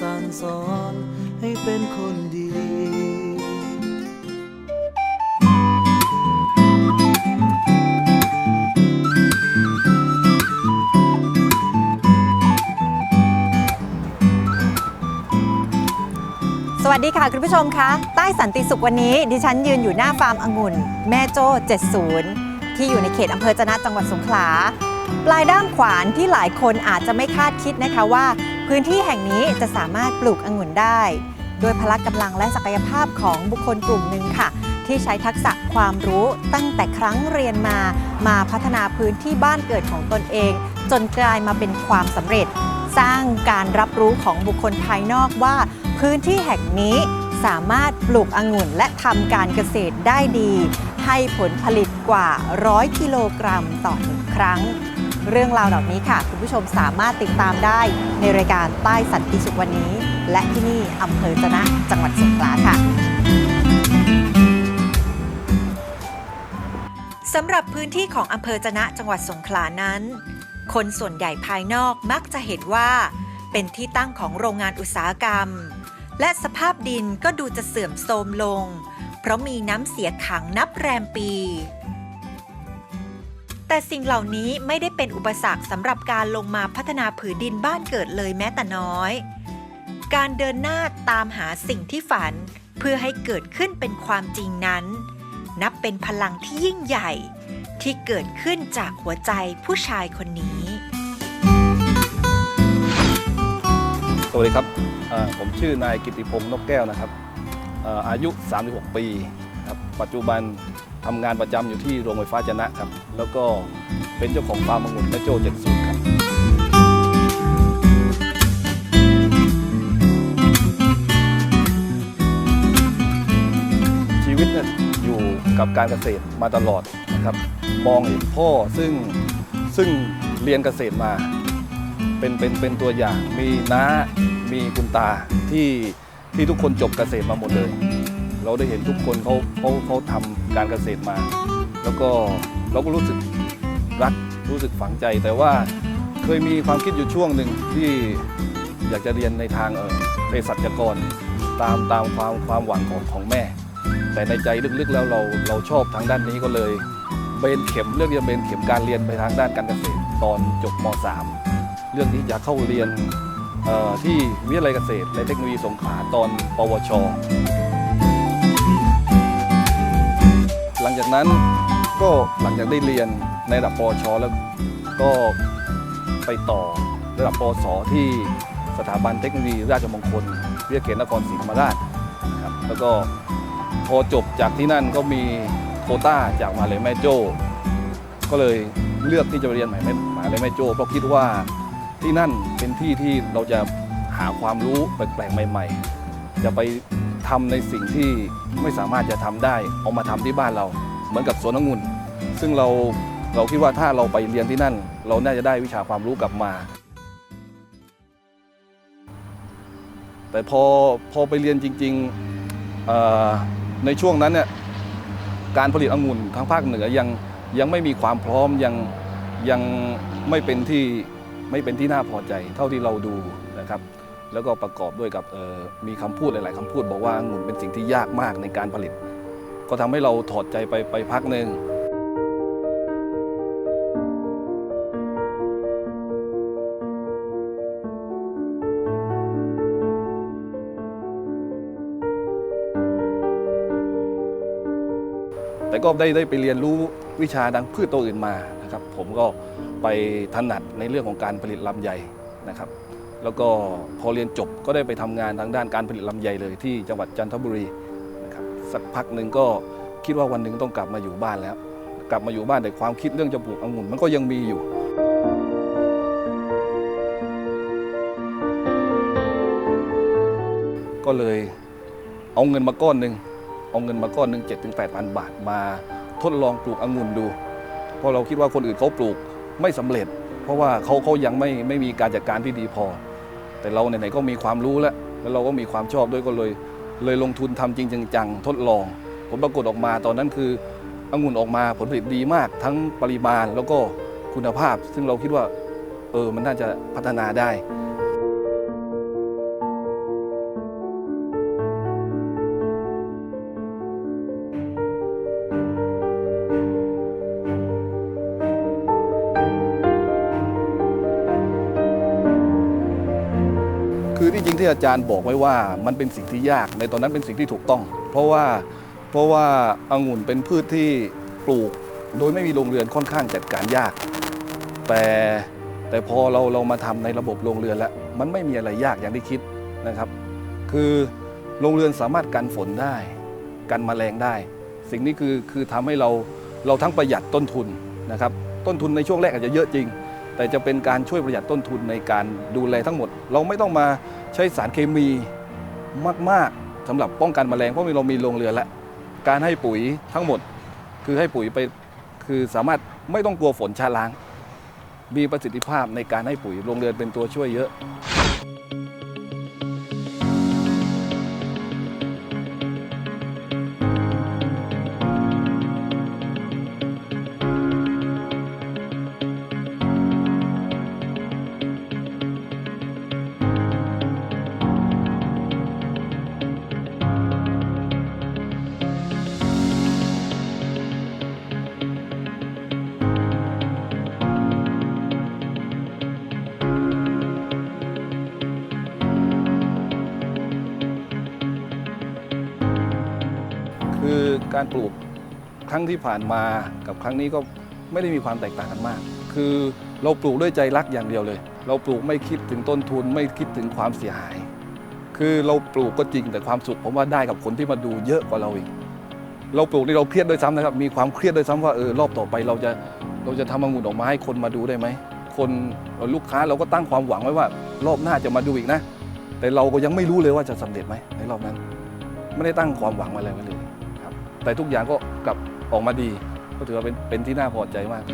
สั่งสอนให้เป็นคนดีสวัสดีค่ะ คุณผู้ชมคะ ใต้สันติสุขวันนี้ ดิฉันยืนอยู่หน้าฟาร์มองุ่น แม่โจ้ 70 ที่อยู่ในเขตอำเภอจนะจังหวัดสงขลา ปลายด้ามขวานที่หลายคนอาจจะไม่คาดคิดนะคะว่า พื้นที่แห่งนี้จะสามารถปลูกองุ่นได้โดยพละกำลังและศักยภาพของบุคคลกลุ่มหนึ่งค่ะ ที่ใช้ทักษะความรู้ตั้งแต่ครั้งเรียนมา มาพัฒนาพื้นที่บ้านเกิดของตนเอง จนกลายมาเป็นความสำเร็จ สร้างการรับรู้ของบุคคลภายนอกว่า พื้นที่แห่งนี้สามารถปลูกองุ่นและทำการเกษตรได้ดี ให้ผลผลิตกว่า 100 กิโลกรัมต่อหนึ่งครั้ง เรื่องราวเหล่านี้ค่ะ คุณผู้ชมสามารถติดตามได้ในรายการใต้สันติสุขวันนี้ และที่นี่อำเภอจะนะจังหวัดสงขลาค่ะสำหรับพื้นที่ของอำเภอจะนะจังหวัดสงขลานั้น คนส่วนใหญ่ภายนอกมักจะเห็นว่าเป็นที่ตั้งของโรงงานอุตสาหกรรม และสภาพดินก็ดูจะเสื่อมโทรมลง เพราะมีน้ำเสียขังนับแรมปี แต่สิ่งเหล่านี้ไม่ได้เป็นอุปสรรคสำหรับการลงมาพัฒนาผืนดินบ้านเกิดเลยแม้แต่น้อย การเดินหน้าตามหาสิ่งที่ฝัน เพื่อให้เกิดขึ้นเป็นความจริงนั้น นับเป็นพลังที่ยิ่งใหญ่ ที่เกิดขึ้นจากหัวใจผู้ชายคนนี้ สวัสดีครับอ่อผมชื่อนายกิติพงศ์นกแก้วนะครับอ่ออายุ 36 ปีครับปัจจุบัน ทำงานประจำอยู่ที่โรงไฟฟ้าจนะครับ แล้วก็เป็นเจ้าของฟาร์มองุ่นแม่โจ้70ครับชีวิตเนี่ยอยู่กับการเกษตรมาตลอดนะครับ มองเห็นพ่อซึ่งซึ่งเรียนเกษตรมา เป็นเป็นเป็นตัวอย่างมีน้ามีคุณตาที่ที่ทุกคนจบเกษตรมาหมดเลย เราได้เห็นทุกคนเขาเขาเขาทำการเกษตรมา แล้วก็เราก็รู้สึกรักรู้สึกฝังใจ แต่ว่าเคยมีความคิดอยู่ช่วงหนึ่งที่อยากจะเรียนในทางเออเภสัชกร ตามตามความความหวังของของแม่ แต่ในใจลึกๆแล้วเราเราชอบทางด้านนี้ก็เลยเบนเข็มเรื่องที่จะเบนเข็มการเรียนไปทางด้านการเกษตรตอนจบม .3 เรื่องที่จะเข้าเรียนเอ่อที่วิทยาลัยเกษตรและเทคโนโลยีสงขลาตอน ปวช ลังจากนั้นก็หลังจากได้เรียนในระดับปชแล้วก็ไปต่อระดับปสที่สถาบันเทคโนโลยีราชมงคลวิทยาเขตนครศรีธรรมราชครับแล้วก็พอจบจากที่นั่นก็มีโคต้าจากมหาลัยแม่โจ้ ก็เลยเลือกที่จะไปเรียนใหม่มหาลัยแม่โจ้เพราะคิดว่าที่นั่นเป็นที่ที่เราจะหาความรู้แปลกๆใหม่ ๆ จะไป ทำในสิ่งที่ไม่สามารถจะทำได้เอามาทำที่บ้านเรา เหมือนกับสวนองุ่น ซึ่งเราเราคิดว่าถ้าเราไปเรียนที่นั่น เราน่าจะได้วิชาความรู้กลับมา แต่พอพอไปเรียนจริงๆในช่วงนั้นเนี่ยการผลิตองุ่นทางภาคเหนือยังยังไม่มีความพร้อมยังยังไม่เป็นที่ไม่เป็นที่น่าพอใจเท่าที่เราดูนะครับ แล้วก็ประกอบด้วยกับมีคำพูดหลาย ๆคำพูด บอกว่าองุ่นเป็นสิ่งที่ยากมากในการผลิต ก็ทำให้เราถอดใจไปไปพักหนึ่งแต่ก็ได้ได้ไปเรียนรู้วิชาดังพืชตัวอื่นมานะครับ ผมก็ไปถนัดในเรื่องของการผลิตลำไยนะครับ แล้วก็พอเรียนจบก็ได้ไปทำงานทางด้านการผลิตลำไยเลยที่จังหวัดจันทบุรีนะครับสักพักหนึ่งก็คิดว่าวันหนึ่งต้องกลับมาอยู่บ้านแล้ว กลับมาอยู่บ้านแต่ความคิดเรื่องจะปลูกองุ่นมันก็ยังมีอยู่ก็เลยเอาเงินมาก้อนหนึ่งเอาเงินมาก้อนหนึ่งเจ็ดถึงแปดพันบาทมาทดลองปลูกองุ่นดู เพราะเราคิดว่าคนอื่นเขาปลูกไม่สำเร็จ เพราะว่าเขาเขายังไม่ไม่มีการจัดการที่ดีพอ แต่เราไหนๆก็มีความรู้แล้ว แล้วเราก็มีความชอบด้วยก็เลย เลยลงทุนทำจริงจังทดลอง ผลปรากฏออกมาตอนนั้นคือองุ่นออกมาผลผลิตดีมาก ทั้งปริมาณแล้วก็คุณภาพ ซึ่งเราคิดว่าเออมันน่าจะพัฒนาได้ คือที่จริงที่อาจารย์บอกไว้ว่ามันเป็นสิ่งที่ยากในตอนนั้นเป็นสิ่งที่ถูกต้อง เพราะว่าเพราะว่าองุ่นเป็นพืชที่ปลูก โดยไม่มีโรงเรือนค่อนข้างจัดการยาก แต่แต่พอเราเรามาทำในระบบโรงเรือนแล้วมันไม่มีอะไรยากอย่างที่คิดนะครับ คือโรงเรือนสามารถกันฝนได้ กันแมลงได้ สิ่งนี้คือคือทำให้เราเราทั้งประหยัดต้นทุนนะครับ ต้นทุนในช่วงแรกอาจจะเยอะจริง แต่จะเป็นการช่วยประหยัดต้นทุนในการดูแลทั้งหมด เราไม่ต้องมาใช้สารเคมีมากๆสำหรับป้องกันแมลงเพราะเรามีโรงเรือนแล้วการให้ปุ๋ยทั้งหมด คือให้ปุ๋ยไปคือสามารถไม่ต้องกลัวฝนชาล้าง มีประสิทธิภาพในการให้ปุ๋ยโรงเรือนเป็นตัวช่วยเยอะ รั้งที่ผ่านมากับครั้งนี้ก็ไม่ได้มีความแตกต่างกันมาก คือเราปลูกด้วยใจรักอย่างเดียวเลย เราปลูกไม่คิดถึงต้นทุนไม่คิดถึงความเสียหาย คือเราปลูกก็จริงแต่ความสุขผมว่าได้กับคนที่มาดูเยอะกว่าเราอีกเราปลูกนี่เราเครียดด้วยซ้ำนะครับ มีความเครียดด้วยซ้ำว่าเออรอบต่อไปเราจะเราจะทำองุ่นออกมาให้คนมาดูได้ไหมคนลูกค้าเราก็ตั้งความหวังไว้ว่า รอบหน้าจะมาดูอีกนะ แต่เราก็ยังไม่รู้เลยว่าจะสำเร็จไหมในรอบนั้น ไม่ได้ตั้งความหวังอะไรไว้เลยครับ แต่ทุกอย่างก็กลับ ออกมาดี ก็ถือว่าเป็นเป็นที่น่าพอใจมาก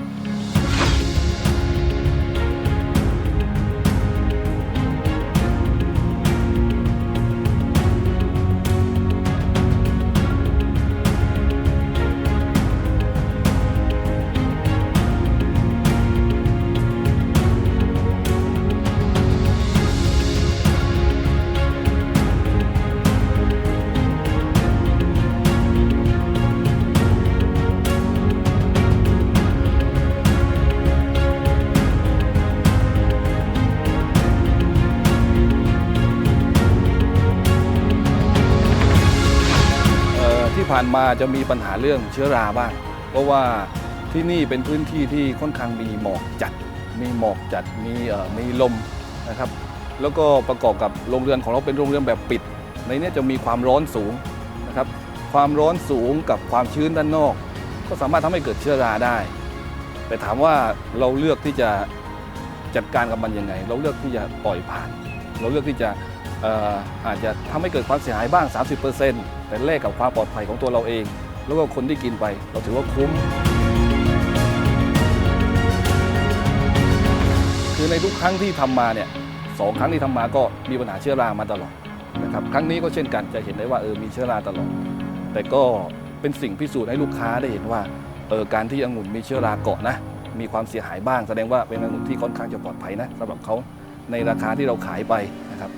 มาจะมีปัญหาเรื่องเชื้อราบ้าง เพราะว่าที่นี่เป็นพื้นที่ที่ค่อนข้างมีหมอกจัด มีหมอกจัด มีเอ่อมีลมนะครับ แล้วก็ประกอบกับโรงเรือนของเราเป็นโรงเรือนแบบปิด ในนี้จะมีความร้อนสูงนะครับ ความร้อนสูงกับความชื้นด้านนอก ก็สามารถทำให้เกิดเชื้อราได้ แต่ถามว่าเราเลือกที่จะจัดการกับมันยังไง เราเลือกที่จะปล่อยผ่าน เราเลือกที่จะ อาจจะทำให้เกิดความเสียหายบ้าง 30%แต่แลกกับความปลอดภัยของตัวเราเอง แล้วก็คนที่กินไป เราถือว่าคุ้ม คือในทุกครั้งที่ทำมาเนี่ยสองครั้งที่ทำมาก็มีปัญหาเชื้อรามาตลอดนะครับครั้งนี้ก็เช่นกันจะเห็นได้ว่าเออมีเชื้อราตลอด แต่ก็เป็นสิ่งพิสูจน์ให้ลูกค้าได้เห็นว่าเออการที่องุ่นมีเชื้อราเกาะนะ มีความเสียหายบ้าง แสดงว่าเป็นองุ่นที่ค่อนข้างจะปลอดภัยนะสำหรับเขาในราคาที่เราขายไปนะครับ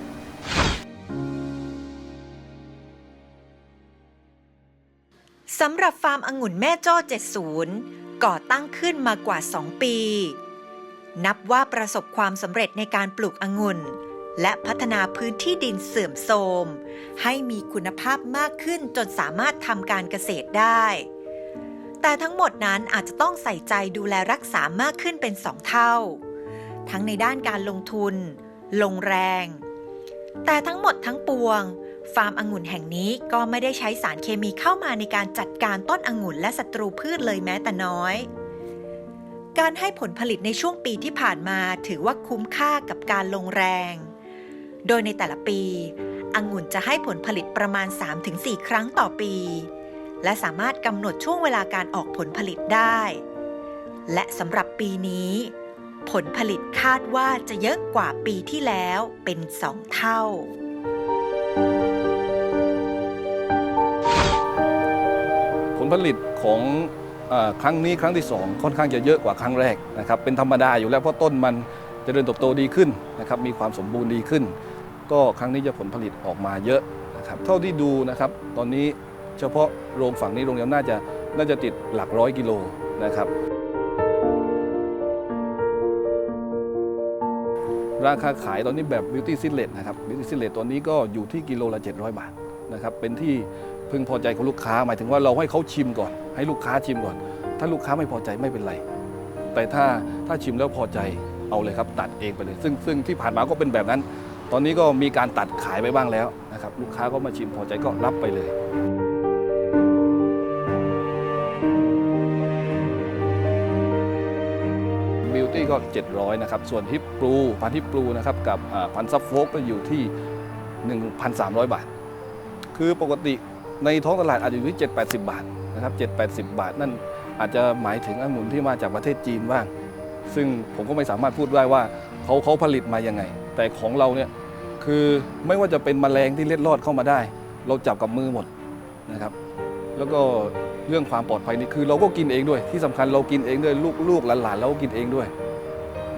สำหรับฟาร์มองุ่นแม่โจ้ 70 ก่อตั้งขึ้นมากว่า 2 ปี นับว่าประสบความสำเร็จในการปลูกองุ่น และพัฒนาพื้นที่ดินเสื่อมโทรม ให้มีคุณภาพมากขึ้นจนสามารถทำการเกษตรได้ แต่ทั้งหมดนั้นอาจจะต้องใส่ใจดูแลรักษามากขึ้นเป็นสองเท่า ทั้งในด้านการลงทุน ลงแรง แต่ทั้งหมดทั้งปวง ฟาร์มองุ่นแห่งนี้ก็ไม่ได้ใช้สารเคมีเข้ามาในการจัดการต้นองุ่นและศัตรูพืชเลยแม้แต่น้อย การให้ผลผลิตในช่วงปีที่ผ่านมาถือว่าคุ้มค่ากับการลงแรง โดยในแต่ละปีองุ่นจะให้ผลผลิตประมาณ 3-4 ครั้งต่อปี และสามารถกำหนดช่วงเวลาการออกผลผลิตได้ และสำหรับปีนี้ ผลผลิตคาดว่าจะเยอะกว่าปีที่แล้วเป็นสองเท่าผล ผลิตของอครั้งนี้ครั้งที่ 2 ค่อนข้างจะเยอะกว่าครั้งแรกนะครับเป็นธรรมดาอยู่แล้วเพราะต้นมันจเจริญเติบโตดีขึ้นนะครับมีความสมบูรณ์ดีขึ้น ก็ครั้งนี้จะผลผลิตออกมาเยอะนะครับเท่าที่ดูนะครับตอนนี้เฉพาะโรงฝั่งนี้โรงเดียวน่าจะน่าจะติดหลักร้อยกิโลนะครับราคาขายตอนนี้แบบ Beauty s i l e t นะครับ Beauty s i l e t ตอนนี้ก็อยู่ที่กิโลละ 700 บาทนะครับเป็นที่ พึงพอใจของลูกค้า หมายถึงว่าเราให้เขาชิมก่อน ให้ลูกค้าชิมก่อน ถ้าลูกค้าไม่พอใจไม่เป็นไร แต่ถ้าถ้าชิมแล้วพอใจเอาเลยครับ ตัดเองไปเลย ซึ่งซึ่งที่ผ่านมาก็เป็นแบบนั้น ตอนนี้ก็มีการตัดขายไปบ้างแล้วนะครับลูกค้าก็มาชิมพอใจก็รับไปเลยบิวตี้ก็ 700 นะครับ ส่วนฮิปปลูพันฮิปปลูนะครับกับพันซับโฟกก็อยู่ที่ 1,300 บาท คือปกติ ในท้องตลาดอาจจะอยู่ที่ 780 บาทนะครับ780 บาท นั่นอาจจะหมายถึงองุ่นที่มาจากประเทศจีนบ้าง ซึ่งผมก็ไม่สามารถพูดได้ว่าเขาเขาผลิตมายังไง แต่ของเราเนี่ยคือไม่ว่าจะเป็นแมลงที่เล็ดลอดเข้ามาได้ เราจับกับมือหมดนะครับ แล้วก็เรื่องความปลอดภัยนี่คือเราก็กินเองด้วย ที่สำคัญเรากินเองด้วยลูกลูกหลานๆเราก็กินเองด้วย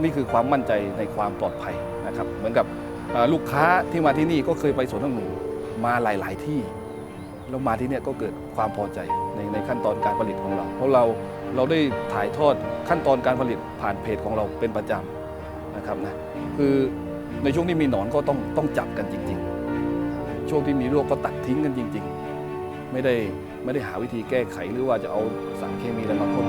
นี่คือความมั่นใจในความปลอดภัยนะครับ เหมือนกับลูกค้าที่มาที่นี่ก็เคยไปสวนองุ่นมาหลาย ๆ ที่ แล้วมาที่เนี่ยก็เกิดความพอใจในในขั้นตอนการผลิตของเรา เพราะเราเราได้ถ่ายทอดขั้นตอนการผลิตผ่านเพจของเราเป็นประจำนะครับนะคือในช่วงที่มีหนอนก็ต้องต้องจับกันจริง ๆ ช่วงที่มีโรคก็ตัดทิ้งกันจริง ๆ ไม่ได้ไม่ได้หาวิธีแก้ไขหรือว่าจะเอาสารเคมีอะไรมาพ่น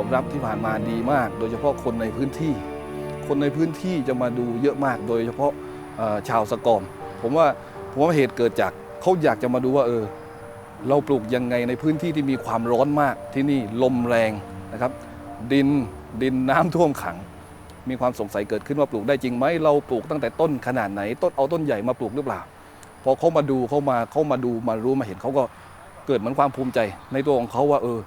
อบรับที่ผ่านมาดีมาก โดยเฉพาะคนในพื้นที่ คนในพื้นที่จะมาดูเยอะมาก โดยเฉพาะชาวสกอม ผมว่าผมว่าเหตุเกิดจากเขาอยากจะมาดูว่าเออเราปลูกยังไงในพื้นที่ที่มีความร้อนมากที่นี่ลมแรงนะครับ ดินดินน้ำท่วมขัง มีความสงสัยเกิดขึ้นว่าปลูกได้จริงไหมเราปลูกตั้งแต่ต้นขนาดไหน ต้นเอาต้นใหญ่มาปลูกหรือเปล่าพอเขามาดูเขามาเขามาดูมารู้มาเห็นเขาก็เกิดเหมือนความภูมิใจในตัวของเขาว่าเออ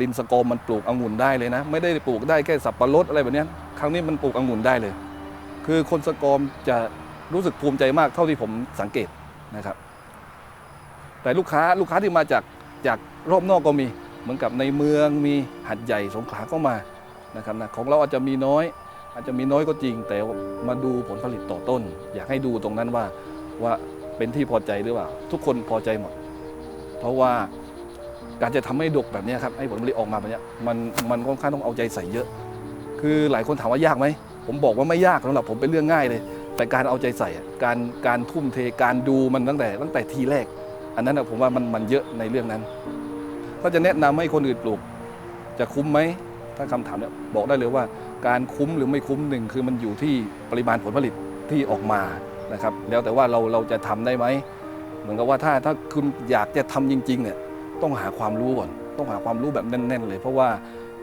ดินสกอมมันปลูกองุ่นได้เลยนะ ไม่ได้ปลูกได้แค่สับปะรดอะไรแบบนี้ครั้งนี้มันปลูกองุ่นได้เลย คือคนสกอมจะรู้สึกภูมิใจมากเท่าที่ผมสังเกตนะครับ แต่ลูกค้าลูกค้าที่มาจากจากรอบนอกก็มี เหมือนกับในเมืองมีหัดใหญ่สงขลาก็มานะครับนะของเราอาจจะมีน้อย อาจจะมีน้อยก็จริง แต่มาดูผลผลิตต่อต้น อยากให้ดูตรงนั้นว่าว่าเป็นที่พอใจหรือเปล่า ทุกคนพอใจหมด เพราะว่า การจะทำให้ดกแบบนี้ครับให้ผลผลิตออกมาแบบนี้มันมันค่อนข้างต้องเอาใจใส่เยอะ คือหลายคนถามว่ายากไหมผมบอกว่าไม่ยากสำหรับผมเป็นเรื่องง่ายเลย แต่การเอาใจใส่การการทุ่มเทการดูมันตั้งแต่ ตั้งแต่ทีแรก อันนั้นอะผมว่ามันมันเยอะในเรื่องนั้น ถ้าจะแนะนำให้คนอื่นปลูก จะคุ้มไหมถ้าคำถามเนี่ยบอกได้เลยว่า การคุ้มหรือไม่คุ้มหนึ่งคือมันอยู่ที่ปริมาณผลผลิตที่ออกมานะครับแล้วแต่ว่าเราเราจะทำได้ไหมเหมือนกับว่าถ้าถ้าคุณอยากจะทำจริงๆเนี่ย ต้องหาความรู้ก่อน ต้องหาความรู้แบบแน่น ๆ เลย เพราะว่า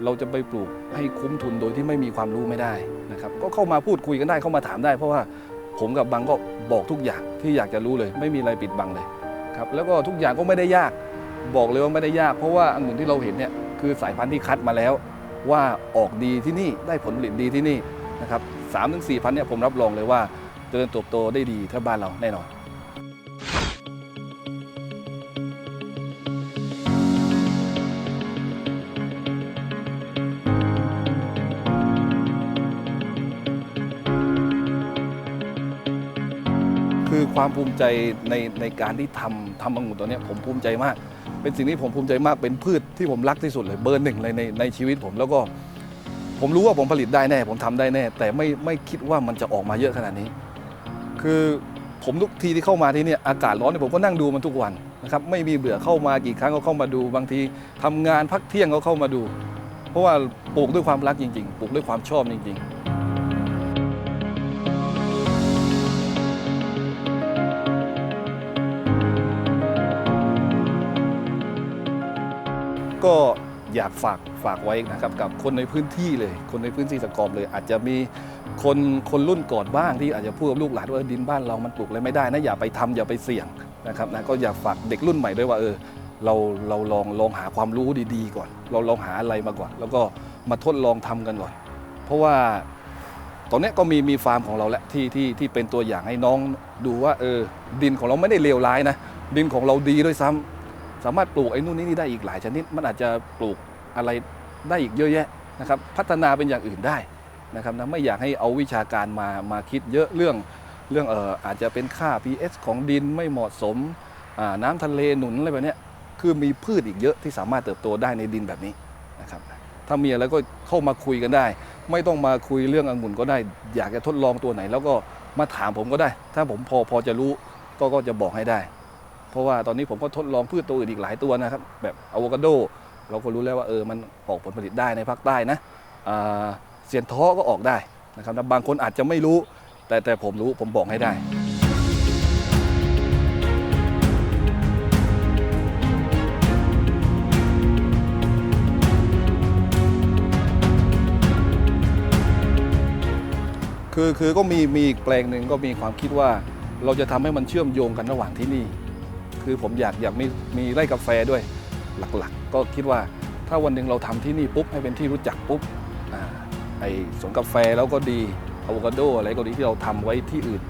เราจะไปปลูกให้คุ้มทุนโดยที่ไม่มีความรู้ไม่ได้นะครับ ก็เข้ามาพูดคุยกันได้เข้ามาถามได้ เพราะว่าผมกับบังก็บอกทุกอย่างที่อยากจะรู้เลย ไม่มีอะไรปิดบังเลยครับแล้วก็ทุกอย่างก็ไม่ได้ยาก บอกเลยว่าไม่ได้ยาก เพราะว่าองุ่นที่เราเห็นเนี่ยคือสายพันธุ์ที่คัดมาแล้ว ว่าออกดีที่นี่ได้ผลผลิตดีที่นี่นะครับสามถึงสี่พันเนี่ยผมรับรองเลยว่าเจริญเติบโตได้ดีถ้าบ้านเราแน่นอน คือความภูมิใจในในการที่ทำทำองุ่นตัวนี้ผมภูมิใจมาก เป็นสิ่งที่ผมภูมิใจมากเป็นพืชที่ผมรักที่สุดเลยเบอร์หนึ่งเลยในในชีวิตผมแล้วก็ ผมรู้ว่าผมผลิตได้แน่ ผมทำได้แน่ แต่ไม่ไม่คิดว่ามันจะออกมาเยอะขนาดนี้ คือผมทุกทีที่เข้ามาที่นี่อากาศร้อนเนี่ยผมก็นั่งดูมันทุกวันนะครับไม่มีเบื่อเข้ามากี่ครั้งก็เข้ามาดู บางทีทำงานพักเที่ยงก็เข้ามาดู เพราะว่าปลูกด้วยความรักจริง ๆ ปลูกด้วยความชอบจริง ๆ ก็อยากฝากฝากไว้นะครับกับคนในพื้นที่เลย คนในพื้นที่สกอมเลย อาจจะมีคนคนรุ่นก่อนบ้างที่อาจจะพูดกับลูกหลานว่าเออดินบ้านเรามันปลูกอะไรไม่ได้นะอย่าไปทำอย่าไปเสี่ยงนะครับนะก็อยากฝากเด็กรุ่นใหม่ด้วยว่าเออเราเราลองลองหาความรู้ดีๆก่อน เราลองหาอะไรมาก่อน แล้วก็มาทดลองทำกันก่อน เพราะว่าตอนนี้ก็มีมีฟาร์มของเราแล้วที่ที่ที่เป็นตัวอย่างให้น้องดูว่าเออดินของเราไม่ได้เลวร้ายนะดินของเราดีด้วยซ้ำ สามารถปลูกไอ้นู่นนี่นี่ได้อีกหลายชนิด มันอาจจะปลูกอะไรได้อีกเยอะแยะนะครับ พัฒนาเป็นอย่างอื่นได้นะครับนะไม่อยากให้เอาวิชาการมามาคิดเยอะเรื่องเรื่องเอออาจจะเป็นค่า pH ของดินไม่เหมาะสมน้ำทะเลหนุนอะไรแบบเนี้ยคือมีพืชอีกเยอะที่สามารถเติบโตได้ในดินแบบนี้นะครับถ้ามีอะไรก็เข้ามาคุยกันได้ ไม่ต้องมาคุยเรื่ององุ่นก็ได้ อยากจะทดลองตัวไหน แล้วก็มาถามผมก็ได้ ถ้าผมพอพอจะรู้ก็ก็จะบอกให้ได้ เพราะว่าตอนนี้ผมก็ทดลองพืชตัวอื่นอีกหลายตัวนะครับ แบบอะโวคาโด เราก็รู้แล้วว่าเออมันออกผลผลิตได้ในภาคใต้นะเสียนท้อก็ออกได้นะครับแต่บางคนอาจจะไม่รู้ แต่แต่ผมรู้ผมบอกให้ได้คือคือก็มีมีอีกแปลงหนึ่งก็มีความคิดว่าเราจะทำให้มันเชื่อมโยงกันระหว่างที่นี่ คือผมอยากอยากมีมีไร่กาแฟด้วยหลักๆ ก็คิดว่าถ้าวันหนึ่งเราทำที่นี่ปุ๊บให้เป็นที่รู้จักปุ๊บอ่าไอสวนกาแฟแล้วก็ดีอะโวคาโดอะไรก็ดีที่เราทำไว้ที่อื่น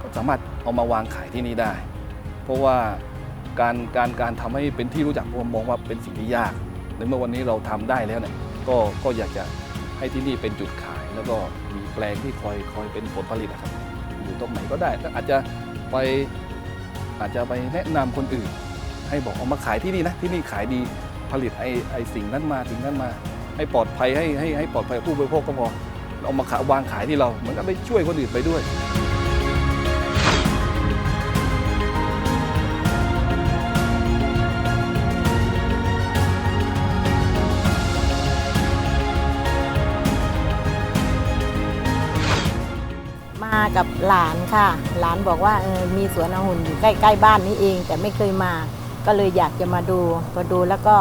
ก็สามารถเอามาวางขายที่นี่ได้ เพราะว่าการการการทำให้เป็นที่รู้จักผมมองว่าเป็นสิ่งที่ยากในเมื่อวันนี้เราทำได้แล้วเนี่ยก็ก็อยากจะให้ที่นี่เป็นจุดขาย แล้วก็มีแปลงที่คอยคอยเป็นผลผลิตนะครับอยู่ตรงไหนก็ได้แล้วอาจจะไป อาจจะไปแนะนำคนอื่น ให้บอกเอามาขายที่นี่นะที่นี่ขายดีผลิตไอ้ไอ้สิ่งนั้นมาสิ่งนั้นมา ให้ปลอดภัยให้ให้ให้ปลอดภัยกับผู้บริโภคก็พอเอามาขาวางขายที่เราเหมือนกับได้ช่วยคนอื่นไปด้วย กับหลานค่ะ หลานบอกว่าเออมีสวนองุ่นอยู่ใกล้ๆบ้านนี้เอง แต่ไม่เคยมา ก็เลยอยากจะมาดูพอดูแล้วก็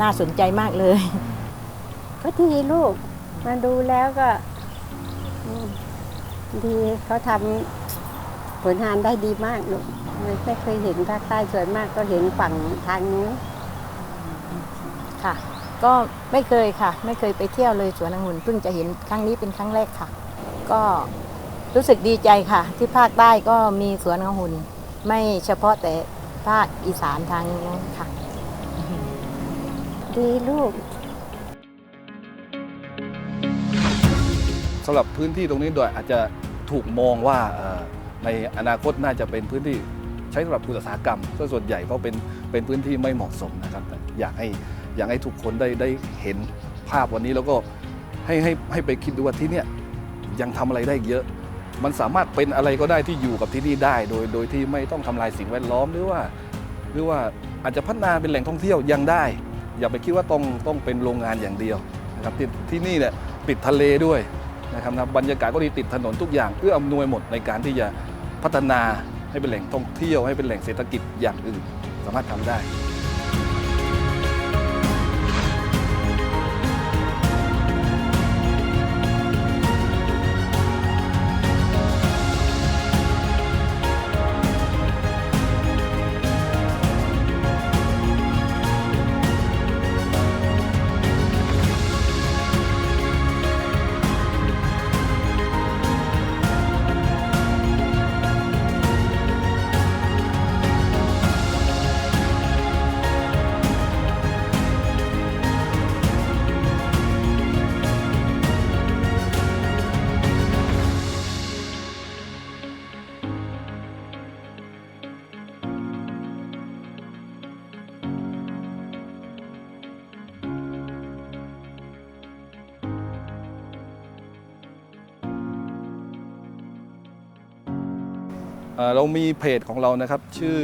น่าสนใจมากเลย ก็ดีลูก มาดูแล้วก็อืมดีเขาทำผลงานได้ดีมากลูกไม่ไม่เคยเห็นภาคใต้ส่วนมากก็เห็นฝั่งทางนู้น ค่ะ ก็ไม่เคยค่ะ ไม่เคยไปเที่ยวเลยสวนองุ่นเพิ่งจะเห็นครั้งนี้เป็นครั้งแรกค่ะ ก็ รู้สึกดีใจค่ะ ที่ภาคใต้ก็มีสวนองุ่น ไม่เฉพาะแต่ภาคอีสานทางนู้นค่ะ ดีลูกสำหรับพื้นที่ตรงนี้โดยอาจจะถูกมองว่าเอ่อในอนาคตน่าจะเป็นพื้นที่ใช้สำหรับอุตสาหกรรมซะส่วนใหญ่ก็เป็นเป็นพื้นที่ไม่เหมาะสมนะครับแต่อยากให้อยากให้ทุกคนได้ได้เห็นภาพวันนี้แล้วก็ให้ให้ให้ไปคิดดูว่าที่เนี่ยยังทำอะไรได้อีกเยอะ มันสามารถเป็นอะไรก็ได้ที่อยู่กับที่นี่ได้ โดยโดยที่ไม่ต้องทำลายสิ่งแวดล้อมหรือว่า หรือว่าอาจจะพัฒนาเป็นแหล่งท่องเที่ยวยังได้ อย่าไปคิดว่าต้องต้องเป็นโรงงานอย่างเดียวนะครับที่ที่นี่เนี่ยติดทะเลด้วยนะครับนะบรรยากาศก็ดีติดถนนทุกอย่างเอื้ออำนวยหมดในการที่จะพัฒนาให้เป็นแหล่งท่องเที่ยวให้เป็นแหล่งเศรษฐกิจอย่างอื่น สามารถทำได้ เรามีเพจของเรานะครับ ชื่อ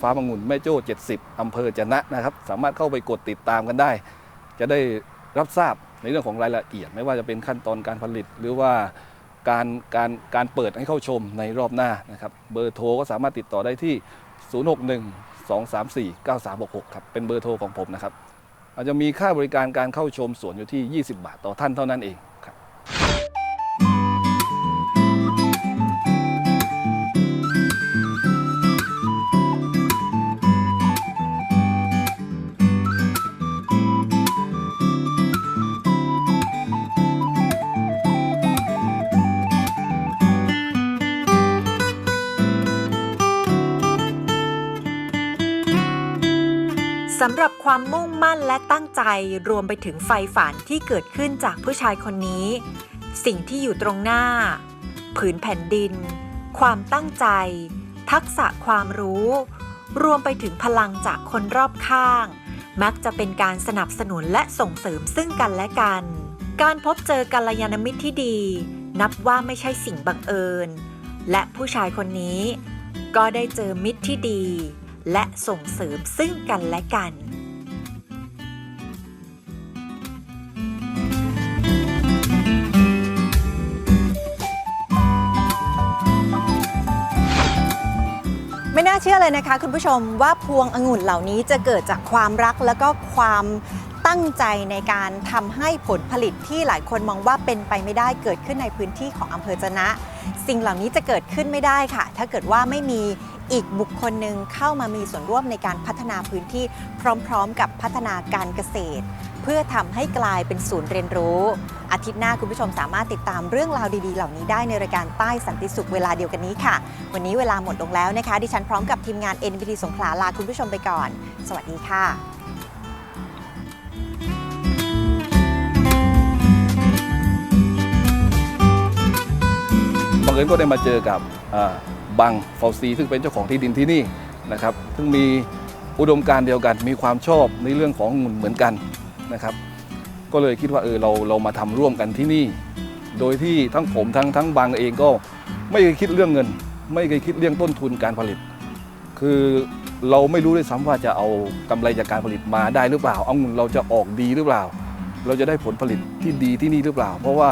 ฟ้ามังุนแม่โจ้ 70อำเภอจะนะนะครับ สามารถเข้าไปกดติดตามกันได้ จะได้รับทราบในเรื่องของรายละเอียด ไม่ว่าจะเป็นขั้นตอนการผลิต หรือว่าการการการเปิดให้เข้าชมในรอบหน้านะครับ เบอร์โทรก็สามารถติดต่อได้ที่ 061 234 9366 ครับ เป็นเบอร์โทรของผมนะครับ อาจจะมีค่าบริการการเข้าชมสวนอยู่ที่ 20 บาทต่อท่านเท่านั้นเอง สำหรับความมุ่งมั่นและตั้งใจรวมไปถึงไฟฝันที่เกิดขึ้นจากผู้ชายคนนี้ สิ่งที่อยู่ตรงหน้า ผืนแผ่นดิน ความตั้งใจ ทักษะความรู้ รวมไปถึงพลังจากคนรอบข้าง มักจะเป็นการสนับสนุนและส่งเสริมซึ่งกันและกัน การพบเจอกัลยาณมิตรที่ดี นับว่าไม่ใช่สิ่งบังเอิญ และผู้ชายคนนี้ ก็ได้เจอมิตรที่ดี และส่งเสริมซึ่งกันและกันไม่น่าเชื่อเลยนะคะคุณผู้ชมว่าพวงองุ่นเหล่านี้จะเกิดจากความรักแล้วก็ความตั้งใจในการทำให้ผลผลิตที่หลายคนมองว่าเป็นไปไม่ได้เกิดขึ้นในพื้นที่ของอำเภอจะนะ สิ่งเหล่านี้จะเกิดขึ้นไม่ได้ค่ะ ถ้าเกิดว่าไม่มี อีกบุคคลหนึ่งเข้ามามีส่วนร่วมในการพัฒนาพื้นที่พร้อมๆ กับพัฒนาการเกษตร เพื่อทำให้กลายเป็นศูนย์เรียนรู้ อาทิตย์หน้าคุณผู้ชมสามารถติดตามเรื่องราวดีๆ เหล่านี้ได้ในรายการใต้สันติสุขเวลาเดียวกันนี้ค่ะ วันนี้เวลาหมดลงแล้วนะคะ ดิฉันพร้อมกับทีมงาน NPT สงขลาลาคุณผู้ชมไปก่อน สวัสดีค่ะบังเอิญก็ได้มาเจอกับอ่า บังฟอซีซึ่งเป็นเจ้าของที่ดินที่นี่นะครับซึ่งมีอุดมการเดียวกัน มีความชอบในเรื่องขององุ่นเหมือนกันนะครับ ก็เลยคิดว่าเออเราเรามาทำร่วมกันที่นี่ โดยที่ทั้งผมทั้งทั้งบังเองก็ไม่เคยคิดเรื่องเงิน ไม่เคยคิดเรื่องต้นทุนการผลิต คือเราไม่รู้ด้วยซ้ำว่าจะเอากำไรจากการผลิตมาได้หรือเปล่า เองุ่นเราจะออกดีหรือเปล่า เราจะได้ผลผลิตที่ดีที่นี่หรือเปล่า เพราะว่า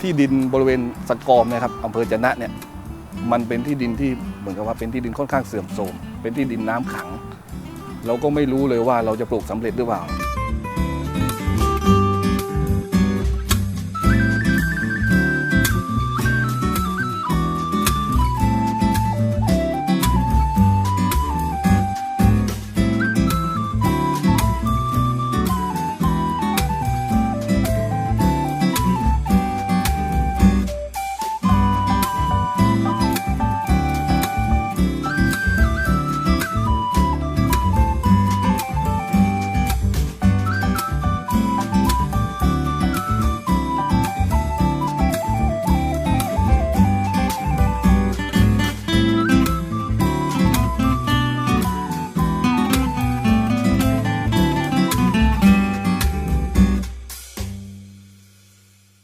ที่ดินบริเวณสกอมนะครับอำเภอจะนะเนี่ย มันเป็นที่ดินที่เหมือนกับว่าเป็นที่ดินค่อนข้างเสื่อมโทรมเป็นที่ดินน้ำขัง เราก็ไม่รู้เลยว่าเราจะปลูกสำเร็จหรือเปล่า